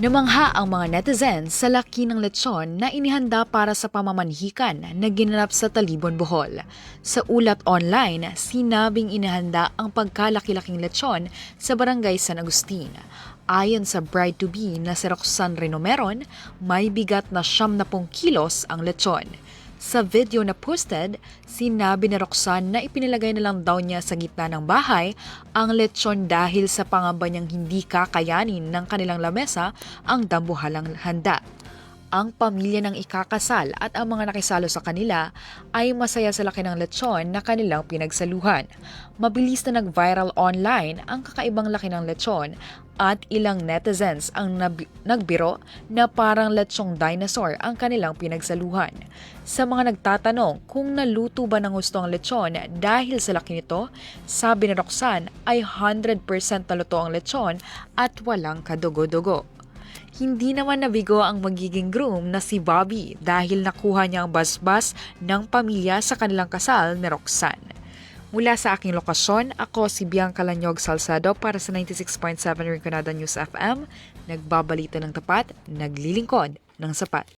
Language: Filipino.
Namangha ang mga netizens sa laki ng lechon na inihanda para sa pamamanhikan na ginanap sa Talibon, Bohol. Sa ulat online, sinabing inihanda ang pagkalaki-laking lechon sa barangay San Agustin. Ayon sa bride-to-be na si Roxanne Renomeron, may bigat na 70 kilos ang lechon. Sa video na posted, sinabi ni Roxanne na ipinilagay na lang daw niya sa gitna ng bahay ang lechon dahil sa pangamba niyang hindi kakayanin ng kanilang lamesa ang dambuhalang handa. Ang pamilya ng ikakasal at ang mga nakisalo sa kanila ay masaya sa laki ng lechon na kanilang pinagsaluhan. Mabilis na nag-viral online ang kakaibang laki ng lechon at ilang netizens ang nagbiro na parang lechong dinosaur ang kanilang pinagsaluhan. Sa mga nagtatanong kung naluto ba ng gusto ang lechon dahil sa laki nito, sabi ni Roxanne ay 100% naluto ang lechon at walang kadugo-dugo. Hindi naman nabigo ang magiging groom na si Bobby dahil nakuha niya ang basbas ng pamilya sa kanilang kasal ni Roxanne. Mula sa aking lokasyon, ako si Bianca Lanyog Salsado para sa 96.7 Rinconada News FM, nagbabalita ng tapat, naglilingkod ng sapat.